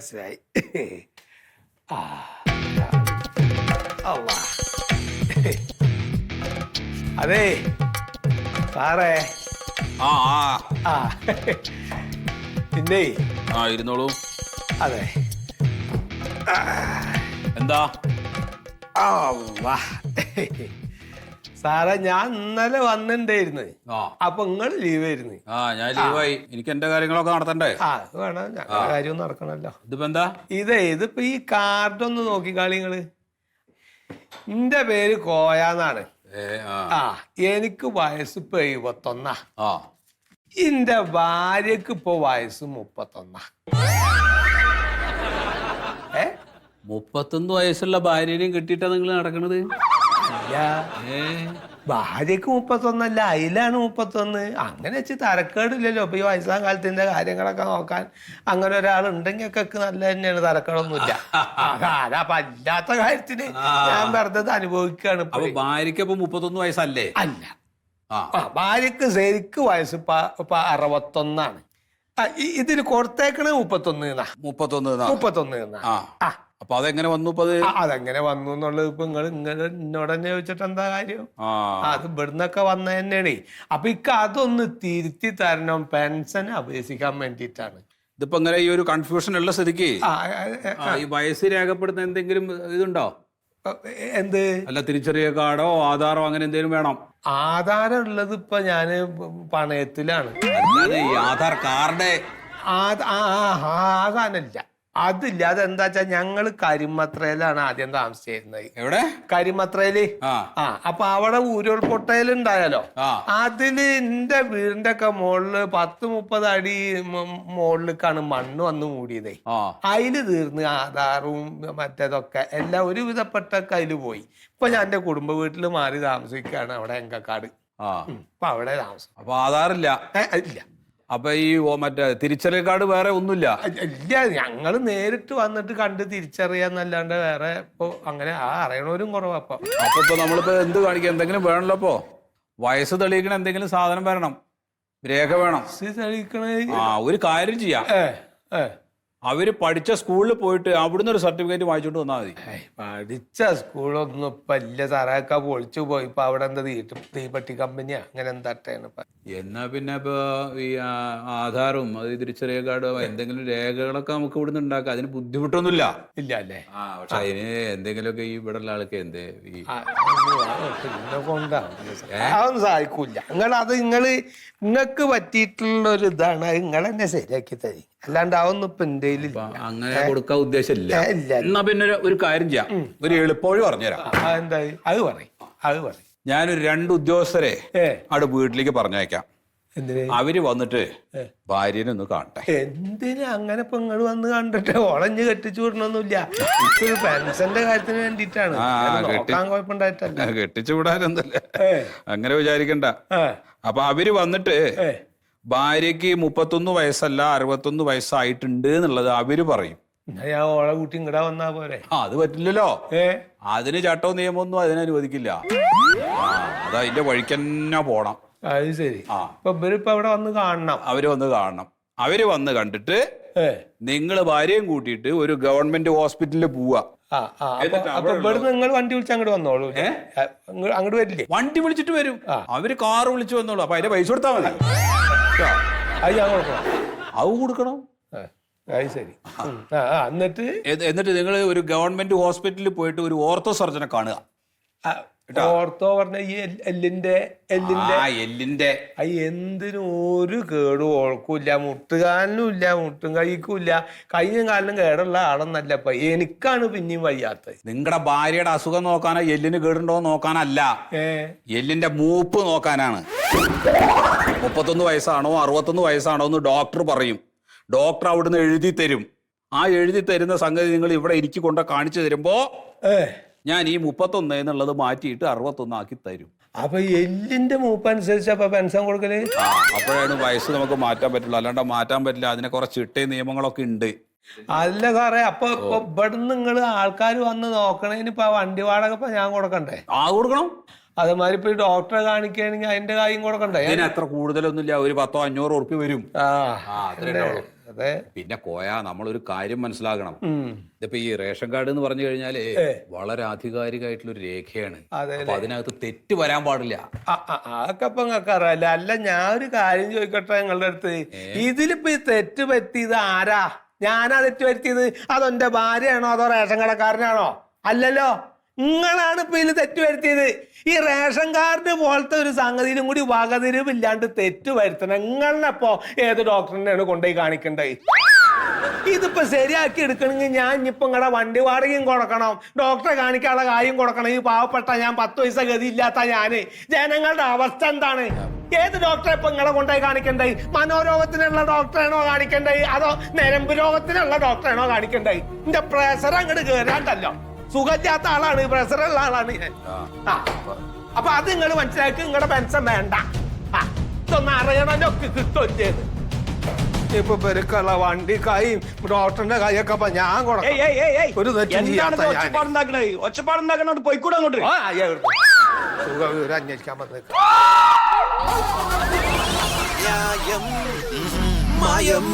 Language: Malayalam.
മനസ്സിലായി ആ. അതേ സാറേ ആ ആ. ആ പിന്നെ ആ ഇരുന്നോളൂ. അതെ എന്താ? അള്ളാ. സാറേ ഞാൻ ഇന്നലെ വന്നിണ്ടായിരുന്നു. അപ്പൊ നിങ്ങൾ ലീവ് ആയിരുന്നു. ആ ഞാൻ ലീവായി എനിക്ക് എന്റെ കാര്യങ്ങളൊക്കെ നടത്തണ്ടേ? ആ അത് വേണം. ഞങ്ങളുടെ കാര്യം നടക്കണല്ലോ. ഇതിപ്പോ എന്താ? ഇതേ ഇതിപ്പോ ഈ കാർഡ് ഒന്ന് നോക്കിക്കാളി നിങ്ങൾ എന്റെ പേര് കോയാന്നാണ്. ആ. എനിക്ക് വയസ്സ് ഇപ്പൊ എഴുപത്തൊന്നാ എന്റെ ഭാര്യക്ക് ഇപ്പൊ വയസ്സ് മുപ്പത്തൊന്നാ. ഏ? മുപ്പത്തൊന്ന് വയസ്സുള്ള ഭാര്യനെയും കിട്ടിയിട്ടാ നിങ്ങൾ നടക്കണത്? ഭാര്യക്ക് മുപ്പത്തൊന്നല്ല അതിലാണ് മുപ്പത്തൊന്ന് അങ്ങനെ വെച്ച് തരക്കേടില്ലല്ലോ. ഇപ്പൊ ഈ വയസ്സാം കാലത്തിന്റെ കാര്യങ്ങളൊക്കെ നോക്കാൻ അങ്ങനെ ഒരാൾ ഉണ്ടെങ്കിൽ ഒക്കെ നല്ല തന്നെയാണ്. തരക്കേടൊന്നുമില്ല. അതാ അപ്പൊ അല്ലാത്ത കാര്യത്തിന് ഞാൻ വെറുതെ അനുഭവിക്കുകയാണ് ഇപ്പൊ അപ്പൊ ഭാര്യക്ക് അപ്പൊ മുപ്പത്തൊന്ന് വയസ്സല്ലേ? അല്ല. ഭാര്യക്ക് ശരിക്ക് വയസ്സ് ഇപ്പൊ അറുപത്തൊന്നാണ്. ഇതിന് ഇതിൽ കൊടുത്തേക്കണേ മുപ്പത്തൊന്ന് മുപ്പത്തൊന്ന് മുപ്പത്തൊന്ന് ആ അപ്പൊ അതെങ്ങനെ വന്നു ഇപ്പൊ അത്? അതെങ്ങനെ വന്നു എന്നുള്ളത് ഇപ്പൊ നിങ്ങൾ ഇങ്ങനെ എന്നോട് തന്നെ ചോദിച്ചിട്ട് എന്താ കാര്യം? അത് ഇവിടുന്നൊക്കെ വന്ന തന്നെയാണ്. അപ്പൊ ഇക്ക അതൊന്ന് തിരുത്തി തരണം പെൻഷൻ അപേക്ഷിക്കാൻ വേണ്ടിയിട്ടാണ്. ഇതിപ്പോ ഇങ്ങനെ ഈ ഒരു കൺഫ്യൂഷൻ ഉള്ള സ്ഥിതിക്ക് ഈ വയസ്സ് രേഖപ്പെടുത്തുന്ന എന്തെങ്കിലും ഇതുണ്ടോ? എന്ത്? അല്ല തിരിച്ചറിയ കാർഡോ ആധാറോ അങ്ങനെ എന്തെങ്കിലും വേണം? ആധാരം ഉള്ളത് ഇപ്പൊ ഞാൻ പണയത്തിലാണ്. ആധാർ കാർഡ് ആദ- ആ ആ, ആധാരമില്ല അതില്ല. അതെന്താ വെച്ചാ ഞങ്ങൾ കരിമത്രയിലാണ് ആദ്യം താമസിച്ചിരുന്നത്. എവിടെ? കരിമത്രയിൽ. ആ. അപ്പൊ അവിടെ ഉരുൾപൊട്ടയിൽ ഉണ്ടായാലോ അതിൽ എന്റെ വീടിന്റെ ഒക്കെ മുകളിൽ പത്ത് മുപ്പത് അടി മുകളിലേക്കാണ് മണ്ണ് വന്ന് മൂടിയതേ. അയിൽ അതിൽ തീർന്ന് ആധാറും മറ്റേതൊക്കെ എല്ലാം ഒരുവിധപ്പെട്ടൊക്കെ അതിൽ പോയി. ഇപ്പൊ ഞാൻ എന്റെ കുടുംബ വീട്ടിൽ മാറി താമസിക്കുകയാണ് അവിടെ എങ്കക്കാട്. ആ. ഉം. അവിടെ താമസം. അപ്പൊ ആധാറില്ല. ഇല്ല. അപ്പൊ ഈ ഓ മറ്റേ തിരിച്ചറിയൽ കാർഡ് വേറെ ഒന്നുമില്ല. ഇല്ല ഞങ്ങൾ നേരിട്ട് വന്നിട്ട് കണ്ട് തിരിച്ചറിയാന്നല്ലാണ്ട് വേറെ ഇപ്പൊ അങ്ങനെ ആ അറിയണവരും കുറവാ അപ്പൊ ഇപ്പൊ നമ്മളിപ്പോ എന്ത് കാണിക്കാം? എന്തെങ്കിലും വേണല്ലോ ഇപ്പോ. വയസ്സ് തെളിയിക്കണ എന്തെങ്കിലും സാധനം വരണം. രേഖ വേണം. തെളിയിക്കണേ ആ ഒരു കാര്യം ചെയ്യാം. ഏ ഏ. അവർ പഠിച്ച സ്കൂളിൽ പോയിട്ട് അവിടുന്ന് ഒരു സർട്ടിഫിക്കറ്റ് വാങ്ങിച്ചോണ്ട് വന്നാൽ മതി. പഠിച്ച സ്കൂളൊന്നും ഇപ്പൊ ഇല്ല സാറാക്ക പൊളിച്ചു പോയി. ഇപ്പൊ അവിടെ എന്താ തീട്ട് തീപ്പെട്ടി കമ്പനിയാ. അങ്ങനെ എന്താട്ടാണ് എന്നാ പിന്നെ ഇപ്പൊ ഈ ആധാറും അത് തിരിച്ചറിയ കാർഡോ എന്തെങ്കിലും രേഖകളൊക്കെ നമുക്ക് ഇവിടുന്ന് ഉണ്ടാക്കാം. അതിന് ബുദ്ധിമുട്ടൊന്നുമില്ല. ഇല്ല അല്ലേ? ആ പക്ഷെ അതിന് എന്തെങ്കിലുമൊക്കെ ഈ ഇവിടെ ഉള്ള ആൾക്ക് എന്ത് അതൊന്നും സഹായിക്കൂല നിങ്ങൾ അത് നിങ്ങൾ നിങ്ങക്ക് പറ്റിയിട്ടുള്ള ഒരു ഇതാണ് അത് നിങ്ങൾ തന്നെ ശരിയാക്കി തരി. അല്ലാണ്ട് അതൊന്നും ഇപ്പൊ അങ്ങനെ കൊടുക്കാൻ ഉദ്ദേശമില്ല. എന്നാ പിന്നെ ഒരു- കാര്യം ചെയ്യാം. ഒരു എളുപ്പവഴി പറഞ്ഞുതരാം. എന്തായി? അത് പറയും. അത് പറയും. ഞാനൊരു രണ്ട് ഉദ്യോഗസ്ഥരെ അവിടെ വീട്ടിലേക്ക് പറഞ്ഞയക്കാം. അവർ വന്നിട്ട് ഭാര്യനെ ഒന്ന് കാണട്ടെ. എന്തിനാ അങ്ങനെ ഇപ്പൊ നിങ്ങൾ വന്ന് കണ്ടിട്ട്? ഒളഞ്ഞ് കെട്ടിച്ചു വിടണമൊന്നുമില്ല ഒരു പെൻഷന്റെ കാര്യത്തിന് വേണ്ടിട്ടാണ് നോക്കാൻ കുഴപ്പമുണ്ടായിട്ടല്ല. കെട്ടിച്ചു വിടാനൊന്നുമില്ല. അങ്ങനെ വിചാരിക്കണ്ട. അപ്പൊ അവർ വന്നിട്ട് ഏ ഭാര്യക്ക് മുപ്പത്തൊന്ന് വയസ്സല്ല അറുപത്തൊന്ന് വയസ്സായിട്ടുണ്ട് എന്നുള്ളത് അവർ പറയും. ഞാൻ ഓളെ കൂട്ടി ഇങ്ങടാ വന്നാ പോരെ? ആ അത് പറ്റില്ലല്ലോ. ഏ? അതിന് ചട്ടവും നിയമമൊന്നും അതിനെ അനുവദിക്കില്ല. ആ അത് അതിന്റെ വഴിക്ക് തന്നെ പോണം. അത് ശരി. ആ. ഇവരിപ്പൊ ഇവിടെ വന്ന് കാണണം. അവർ വന്ന് കാണണം. അവർ വന്ന് കണ്ടിട്ട് ഏ? നിങ്ങൾ ഭാര്യയും കൂട്ടിയിട്ട് ഒരു ഗവൺമെന്റ് ഹോസ്പിറ്റലിൽ പോവാ. ആ ആ. അപ്പൊ എന്നിട്ട് അപ്പൊ ഇവിടെ നിങ്ങൾ വണ്ടി വിളിച്ച് അങ്ങോട്ട് വന്നോളൂ. അങ്ങോട്ട് വരില്ലേ? വണ്ടി വിളിച്ചിട്ട് വരും. അവർ കാറ് വിളിച്ചു വന്നോളൂ. അപ്പൊ അതിന്റെ പൈസ കൊടുത്താൽ മതി. അത് ഞാൻ കൊടുക്കണം അത് കൊടുക്കണം. അത് ശരി. എന്നിട്ട്? എന്നിട്ട് നിങ്ങൾ ഒരു ഗവൺമെന്റ് ഹോസ്പിറ്റലിൽ പോയിട്ട് ഒരു ഓർത്തോ സർജനെ കാണുക. ഓർത്തോ പറഞ്ഞ ഈ എല്ല്- എല്ലിന്റെ എല്ലിന്റെ. എല്ലിന്റെ. എന്തിനും ഒരു കേടും ഓൾക്കൂല്ല മുട്ടുകാലിനും ഇല്ല മുട്ടും കൈക്കും ഇല്ല. കൈയും കാലിനും കേടുള്ള ആളെന്നല്ല ഇപ്പൊ. എനിക്കാണ് പിന്നെയും വയ്യാത്തത്. നിങ്ങളുടെ ഭാര്യയുടെ അസുഖം നോക്കാനോ എല്ലിന് കേടുണ്ടോ നോക്കാനല്ല. എല്ലിന്റെ മൂപ്പ് നോക്കാനാണ്. മുപ്പത്തൊന്ന് വയസ്സാണോ അറുപത്തൊന്ന് വയസ്സാണോ എന്ന് ഡോക്ടർ പറയും. ഡോക്ടർ അവിടുന്ന് എഴുതി തരും. ആ എഴുതി തരുന്ന സംഗതി നിങ്ങൾ ഇവിടെ എനിക്ക് കൊണ്ട് കാണിച്ചു തരുമ്പോ ഞാൻ ഈ മുപ്പത്തൊന്ന് എന്നുള്ളത് മാറ്റിയിട്ട് അറുപത്തൊന്ന് ആക്കി തരും. അപ്പൊ എല്ലിന്റെ മൂപ്പനുസരിച്ച് അപ്പൊ പെൻഷൻ കൊടുക്കൽ? അപ്പോഴാണ് വയസ്സ് നമുക്ക് മാറ്റാൻ പറ്റുള്ളൂ. അല്ലാണ്ട് മാറ്റാൻ പറ്റില്ല. അതിനെ കുറച്ച് ചിട്ടയും നിയമങ്ങളൊക്കെ ഉണ്ട്. അല്ല സാറേ അപ്പൊ ഇവിടെ ഇവിടുന്ന് നിങ്ങൾ ആൾക്കാർ വന്ന് നോക്കണേന് ഇപ്പൊ വണ്ടി വാടക ഇപ്പൊ ഞാൻ കൊടുക്കണ്ടേ? ആ കൊടുക്കണം. അതുമാതിരി ഇപ്പൊ ഡോക്ടറെ കാണിക്കുകയാണെങ്കിൽ അതിന്റെ കാര്യം കൊടുക്കണ്ടേ? ഇതിന് അത്ര കൂടുതലൊന്നുമില്ല. ഒരു പത്തോ അഞ്ഞൂറ് ഉറുപ്പി വരും. ആ. അത്രേ. അതെ. പിന്നെ കോയ നമ്മളൊരു കാര്യം മനസ്സിലാക്കണം. ഇതിപ്പോ ഈ റേഷൻ കാർഡ് എന്ന് പറഞ്ഞു കഴിഞ്ഞാൽ വളരെ ആധികാരികമായിട്ടുള്ള ഒരു രേഖയാണ്. അപ്പൊ അതിനകത്ത് തെറ്റ് വരാൻ പാടില്ല. അതൊക്കെ ഇപ്പൊ നിങ്ങൾക്ക് അല്ല ഞാൻ ഒരു കാര്യം ചോദിക്കട്ടെ നിങ്ങളുടെ അടുത്ത്? ഇതിലിപ്പോ ഈ തെറ്റ് പറ്റിയത് ആരാ? ഞാനാ തെറ്റ് പറ്റിയത് അതെന്റെ ഭാര്യയാണോ അതോ റേഷൻ കടക്കാരനാണോ? അല്ലല്ലോ. നിങ്ങളാണ് ഇപ്പൊ ഇതിൽ തെറ്റ് വരുത്തിയത്. ഈ റേഷൻ കാർഡ് പോലത്തെ ഒരു സംഗതിയിലും കൂടി വകതിരിവില്ലാണ്ട് തെറ്റ് വരുത്തണം. നിങ്ങളിനെപ്പോ ഏത് ഡോക്ടറിനെയാണ് കൊണ്ടുപോയി കാണിക്കണ്ടേ? ഇതിപ്പോ ശരിയാക്കി എടുക്കണമെങ്കിൽ ഞാൻ ഇനിയിപ്പോ നിങ്ങളുടെ വണ്ടി വാടകയും കൊടുക്കണം. ഡോക്ടറെ കാണിക്കാനുള്ള കാര്യം കൊടുക്കണം. ഈ പാവപ്പെട്ട ഞാൻ പത്ത് പൈസ ഗതി ഇല്ലാത്ത ഞാൻ. ജനങ്ങളുടെ അവസ്ഥ എന്താണ്? ഏത് ഡോക്ടറെ ഇപ്പൊ നിങ്ങളെ കൊണ്ടുപോയി കാണിക്കണ്ടേ? മനോരോഗത്തിനുള്ള ഡോക്ടറാണോ കാണിക്കണ്ടേ? അതോ നരമ്പ് രോഗത്തിനുള്ള ഡോക്ടറാണോ കാണിക്കണ്ടേ? എന്റെ പ്രഷർ അങ്ങോട്ട് കേറാണ്ടല്ലോ. സുഖമില്ലാത്ത ആളാണ് പ്രഷറുള്ള ആളാണ്. ഞാൻ ആ. അപ്പൊ അത് നിങ്ങൾ മനസ്സിലാക്കി നിങ്ങളുടെ പെൻഷൻ വേണ്ട. ആ. ഇതൊന്ന് കിട്ടും ചെയ്ത് ഇപ്പൊ പെരുക്കുള്ള വണ്ടിക്കായും ഡോക്ടറിന്റെ കൈയൊക്കെ അപ്പൊ ഞാൻ കൊടുക്കാം. ഒരു. ഒച്ചപ്പാടുണ്ടാക്കണേ? പോയിക്കൂടെ അങ്ങോട്ട്? ആ, സുഖം വിവരം അന്വേഷിക്കാൻ വന്നേക്ക്. ന്യായം മായം.